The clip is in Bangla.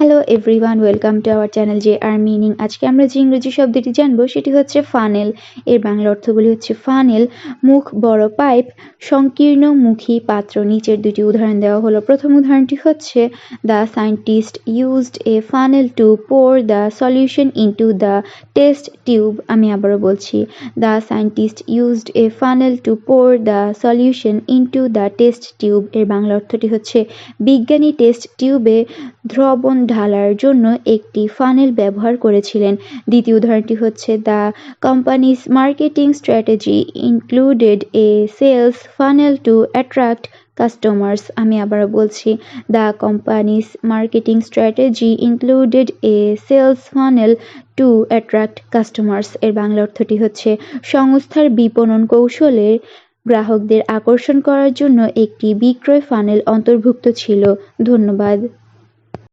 Hello everyone welcome to our channel J R meaning আজকে আমরা যে ইংরেজি শব্দটি জানব, সেটি হচ্ছে ফানেল এর বাংলা অর্থগুলি হচ্ছে ফানেল মুখ, বড় পাইপ, সংকীর্ণ, মুখী, পাত্র। নিচের দুটি উদাহরণ দেওয়া হলো। প্রথম উদাহরণটি হচ্ছে the scientist used a funnel to pour the solution into the test tube আমি আবারও বলছি the scientist used a funnel to pour the solution into the test tube এর বাংলা অর্থটি হচ্ছে, বিজ্ঞানী টেস্ট টিউবে দ্রবণ ঢালার জন্য একটি ফানেল ব্যবহার করেছিলেন। দ্বিতীয় উদাহরণটি হচ্ছে the company's marketing strategy included a sales funnel to attract customers আমি আবারও বলছি, the company's marketing strategy included a sales funnel to attract customers এর বাংলা অর্থটি হচ্ছে সংস্থার বিপণন কৌশলের গ্রাহকদের আকর্ষণ করার জন্য একটি বিক্রয় ফানেল অন্তর্ভুক্ত ছিল। ধন্যবাদ।